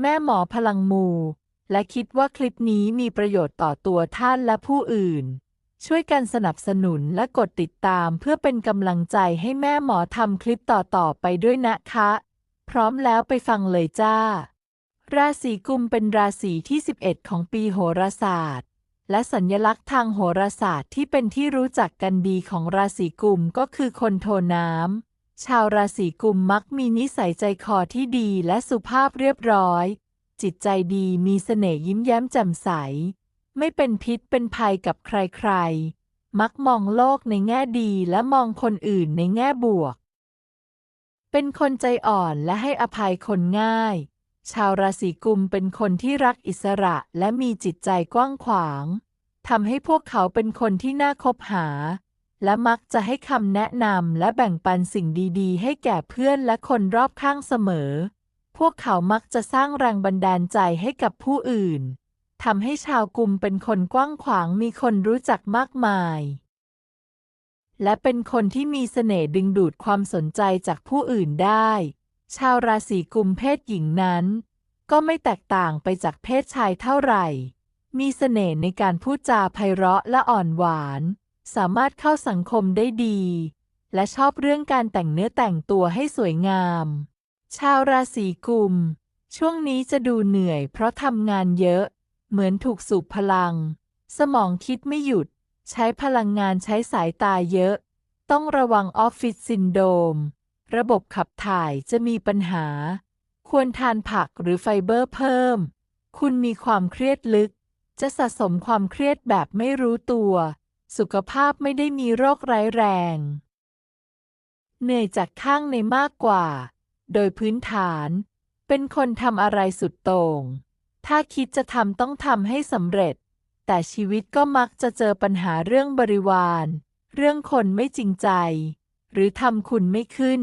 แม่หมอพลังมู และคิดว่าคลิปนี้มีประโยชน์ต่อตัวท่านและผู้อื่น ช่วยกันสนับสนุนและกดติดตามเพื่อเป็นกำลังใจให้แม่หมอทำคลิปต่อๆไปด้วยนะคะ พร้อมแล้วไปฟังเลยจ้า ราศีกุมเป็นราศีที่ 11 ของปีโหราศาสตร์ และสัญลักษณ์ทางโหราศาสตร์ที่เป็นที่รู้จักกันดีของราศีกุมก็คือคนโทน้ำ ชาวราศีกุมมักมีนิสัยใจคอที่ดีและสุภาพเรียบร้อย จิตใจดีมีเสน่ห์ยิ้มแย้มแจ่มใส ไม่เป็นพิษเป็นภัยกับใครๆ มักมองโลกในแง่ดีและมองคนอื่นในแง่บวก เป็นคนใจอ่อนและให้อภัยคนง่าย ชาวราศีกุมเป็นคนที่รักอิสระและมีจิตใจกว้างขวางทำให้พวกเขาเป็นคนที่น่าคบหา และมักจะให้คำแนะนำและแบ่งปันสิ่งดีๆ ให้แก่เพื่อนและคนรอบข้างเสมอ พวกเขามักจะสร้างแรงบันดาลใจให้กับผู้อื่น ทำให้ชาวกลุ่มเป็นคนกว้างขวางมีคนรู้จักมากมาย และเป็นคนที่มีเสน่ห์ดึงดูดความสนใจจากผู้อื่นได้ ชาวราศีกุมเพศหญิงนั้น ก็ไม่แตกต่างไปจากเพศชายเท่าไหร่ มีเสน่ห์ในการพูดจาไพเราะและอ่อนหวาน สามารถเข้าสังคมได้ดี และชอบเรื่องการแต่งเนื้อแต่งตัวให้สวยงาม ชาวราศีกุม ช่วงนี้จะดูเหนื่อยเพราะทำงานเยอะ เหมือนถูกสูบพลัง สมองคิดไม่หยุด ใช้พลังงานใช้สายตาเยอะ ต้องระวังออฟฟิศซินโดรมระบบขับถ่ายจะมีปัญหา ควรทานผักหรือไฟเบอร์เพิ่ม คุณมีความเครียดลึก จะสะสมความเครียดแบบไม่รู้ตัว สุขภาพไม่ได้มีโรคร้ายแรง เหนื่อยจากข้างในมากกว่า โดยพื้นฐาน เป็นคนทำอะไรสุดโต่ง ถ้าคิดจะทำต้องทำให้สำเร็จ แต่ชีวิตก็มักจะเจอปัญหาเรื่องบริวาร เรื่องคนไม่จริงใจ หรือทำคุณไม่ขึ้น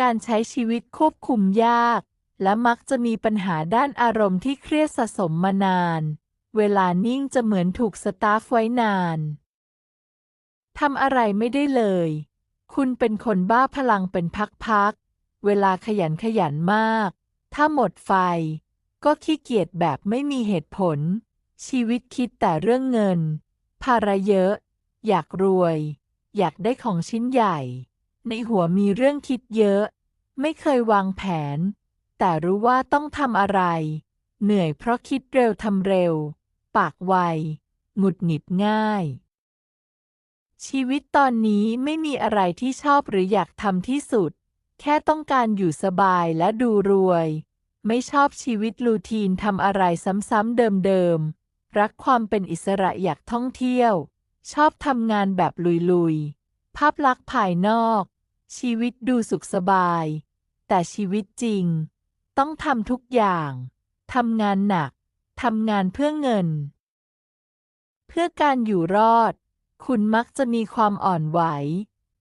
การใช้ชีวิตควบคุมยาก และมักจะมีปัญหาด้านอารมณ์ที่เครียดสะสมมานาน เวลานิ่งจะเหมือนถูกสตาฟไว้นาน ทำอะไรไม่ได้เลย คุณเป็นคนบ้าพลังเป็นพักๆ เวลาขยันขยันมาก ถ้าหมดไฟ ก็ขี้เกียจแบบไม่มีเหตุผล ชีวิตคิดแต่เรื่องเงิน ภาระเยอะ อยากรวย อยากได้ของชิ้นใหญ่ ในหัวมีเรื่องคิดเยอะ ไม่เคยวางแผน แต่รู้ว่าต้องทำอะไร เหนื่อยเพราะคิดเร็วทำเร็ว ปากไว หงุดหงิดง่าย ชีวิตตอนนี้ไม่มีอะไรที่ชอบหรืออยากทำที่สุด แค่ต้องการอยู่สบายและดูรวย ไม่ชอบชีวิตลูทีนทำอะไรซ้ำๆเดิมๆ รักความเป็นอิสระอยากท่องเที่ยว ชอบทำงานแบบลุยๆ ภาพลักษณ์ภายนอก ชีวิตดูสุขสบาย แต่ชีวิตจริง ต้องทำทุกอย่างทำงานหนักทำงานเพื่อเงิน เพื่อการอยู่รอด คุณมักจะมีความอ่อนไหว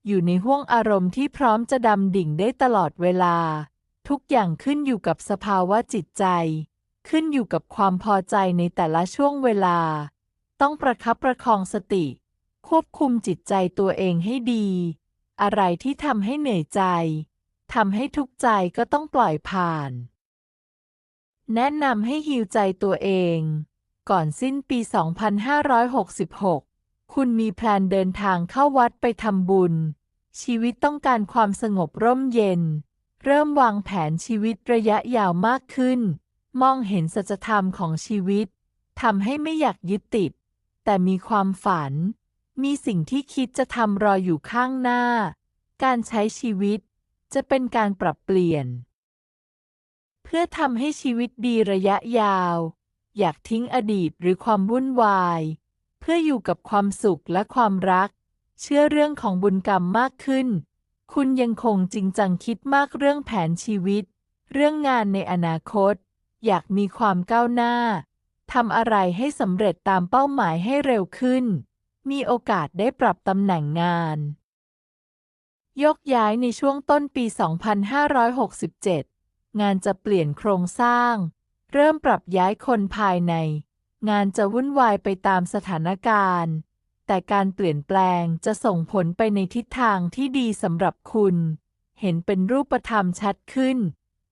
อยู่ในห้วงอารมณ์ที่พร้อมจะดำดิ่งได้ตลอดเวลา ทุกอย่างขึ้นอยู่กับสภาวะจิตใจ ขึ้นอยู่กับความพอใจในแต่ละช่วงเวลา ต้องประคับประคองสติ ควบคุมจิตใจตัวเองให้ดี อะไรที่ทำให้เหนื่อยใจทำให้ทุกข์ใจก็ต้องปล่อยผ่าน แนะนำให้ฮิวใจตัวเอง ก่อนสิ้นปี 2566 คุณมีแพลนเดินทางเข้าวัดไปทำบุญ ชีวิตต้องการความสงบร่มเย็น เริ่มวางแผนชีวิตระยะยาวมากขึ้น มองเห็นสัจธรรมของชีวิตทำให้ไม่อยากยึดติด แต่มีความฝัน มีสิ่งที่คิดจะทำรออยู่ข้างหน้า การใช้ชีวิต จะเป็นการปรับเปลี่ยน เพื่อทำให้ชีวิตดีระยะยาว อยากทิ้งอดีตหรือความวุ่นวาย พื่ออยู่กับความสุขและความรัก เชื่อเรื่องของบุญกรรมมากขึ้น คุณยังคงจริงจังคิดมากเรื่องแผนชีวิต เรื่องงานในอนาคต อยากมีความก้าวหน้าทำอะไรให้สำเร็จตามเป้าหมายให้เร็วขึ้น มีโอกาสได้ปรับตำแหน่งงาน ยกย้ายในช่วงต้นปี 2567 งานจะเปลี่ยนโครงสร้าง เริ่มปรับย้ายคนภายใน งานจะวุ่นวายไปตามสถานการณ์ แต่การเปลี่ยนแปลงจะส่งผลไปในทิศทางที่ดีสำหรับคุณ เห็นเป็นรูปธรรมชัดขึ้น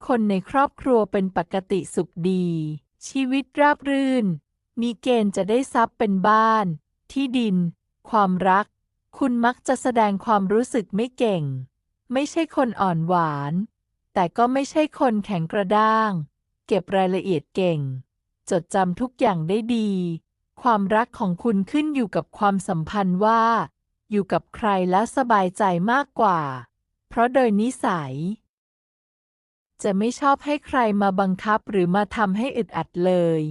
คนในครอบครัวเป็นปกติสุขดี ชีวิตราบรื่น มีเกณฑ์จะได้ทรัพย์เป็นบ้าน ที่ดิน ความรัก คุณมักจะแสดงความรู้สึกไม่เก่ง ไม่ใช่คนอ่อนหวาน แต่ก็ไม่ใช่คนแข็งกระด้าง เก็บรายละเอียดเก่ง จดจำทุกอย่างได้ดี ความรักของคุณขึ้นอยู่กับความสัมพันธ์ว่า อยู่กับใครแล้วสบายใจมากกว่า เพราะโดยนิสัย จะไม่ชอบให้ใครมาบังคับหรือมาทำให้อึดอัดเลย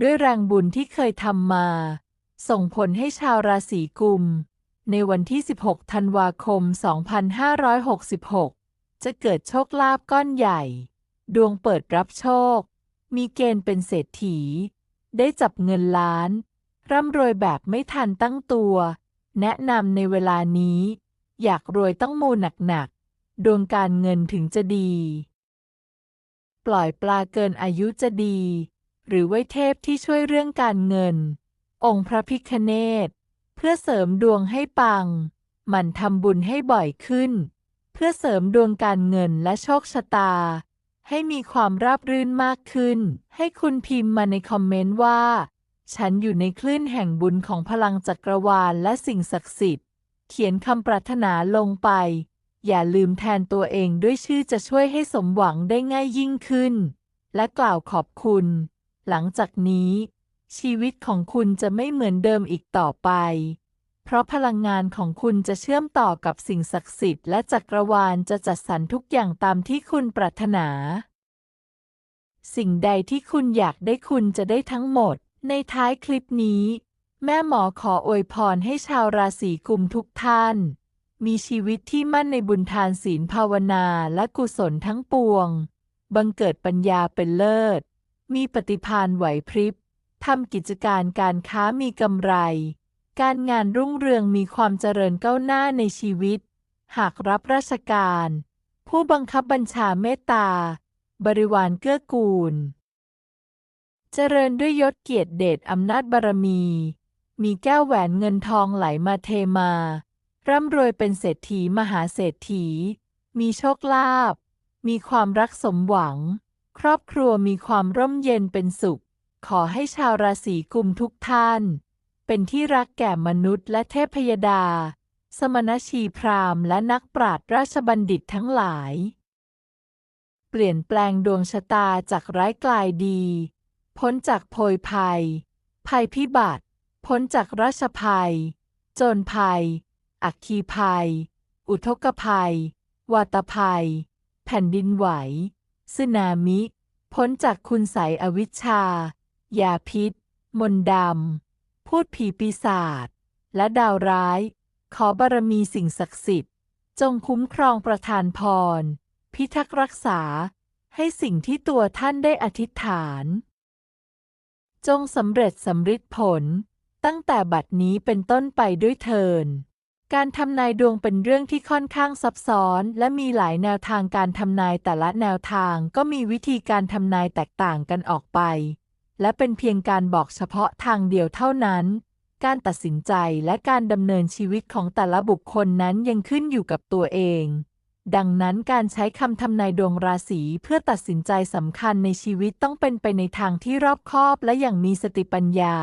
ด้วยแรงบุญที่เคยทำมา ส่งผลให้ชาวราศีกุม ในวันที่ 16 ธันวาคม 2566 จะเกิดโชคลาภก้อนใหญ่ ดวงเปิดรับโชค มีเกณฑ์เป็นเศรษฐี ได้จับเงินล้าน ร่ำรวยแบบไม่ทันตั้งตัว แนะนำในเวลานี้ อยากรวยต้องมูหนักๆ ดวงการเงินถึงจะดี ปล่อยปลาเกินอายุจะดี หรือไว้เทพที่ช่วยเรื่องการเงิน องค์พระพิคเนตเพื่อเสริมดวงให้ปัง มันทำบุญให้บ่อยขึ้น เพื่อเสริมดวงการเงินและโชคชะตา ให้มีความราบรื่นมากขึ้น ให้คุณพิมพ์มาในคอมเมนต์ว่า ฉันอยู่ในคลื่นแห่งบุญของพลังจักรวาลและสิ่งศักดิ์สิทธิ์ เขียนคำปรารถนาลงไป อย่าลืมแทนตัวเองด้วยชื่อจะช่วยให้สมหวังได้ง่ายยิ่งขึ้น และกล่าวขอบคุณ หลังจากนี้ ชีวิตของคุณจะไม่เหมือนเดิมอีกต่อไป เพราะพลังงานของคุณจะเชื่อมต่อกับสิ่งศักดิ์สิทธิ์และจักรวาลจะจัดสรรทุกอย่างตามที่คุณปรารถนา สิ่งใดที่คุณอยากได้คุณจะได้ทั้งหมด ในท้ายคลิปนี้ แม่หมอขออวยพรให้ชาวราศีกุมทุกท่าน มีชีวิตที่มั่นในบุญทานศีลภาวนาและกุศลทั้งปวง บังเกิดปัญญาเป็นเลิศ มีปฏิภาณไหวพริบทำกิจการการค้ามีกำไร การงานรุ่งเรืองมีความเจริญก้าวหน้าในชีวิต หากรับราชการ ผู้บังคับบัญชาเมตตา บริวารเกื้อกูล เจริญด้วยยศเกียรติเดชอำนาจบารมี มีแก้วแหวนเงินทองไหลมาเทมา ร่ำรวยเป็นเศรษฐีมหาเศรษฐี มีโชคลาภ มีความรักสมหวัง ครอบครัวมีความร่มเย็นเป็นสุข ขอให้ชาวราศีกุมทุกท่าน เป็นที่รักแก่มนุษย์และเทพยดา สมณชีพราหมณ์และนักปราชญ์ราชบัณฑิตทั้งหลาย เปลี่ยนแปลงดวงชะตาจากร้ายกลายดี พ้นจากโพยภัย ภัยพิบัติ พ้นจากราชภัย โจรภัย อัคคีภัย อุทกภัย วาตภัย แผ่นดินไหวสึนามิ พ้นจากคุณไสอวิชชา ยาพิษ มนต์ดำ พูดผีปีศาจและดาวร้าย ขอบารมีสิ่งศักดิ์สิทธิ์ จงคุ้มครองประทานพร พิทักษ์รักษา ให้สิ่งที่ตัวท่านได้อธิษฐาน จงสำเร็จสำฤทธิ์ผล ตั้งแต่บัดนี้เป็นต้นไปด้วยเทินการทำนายดวงเป็นเรื่องที่ค่อนข้างซับซ้อน และมีหลายแนวทางการทำนายแต่ละแนวทางก็มีวิธีการทำนายแตกต่างกันออกไป และเป็นเพียงการบอกเฉพาะทางเดียวเท่านั้น การตัดสินใจและการดำเนินชีวิตของแต่ละบุคคลนั้นยังขึ้นอยู่กับตัวเอง ดังนั้นการใช้คำทำนายดวงราศีเพื่อตัดสินใจสำคัญในชีวิตต้องเป็นไปในทางที่รอบคอบและอย่างมีสติปัญญา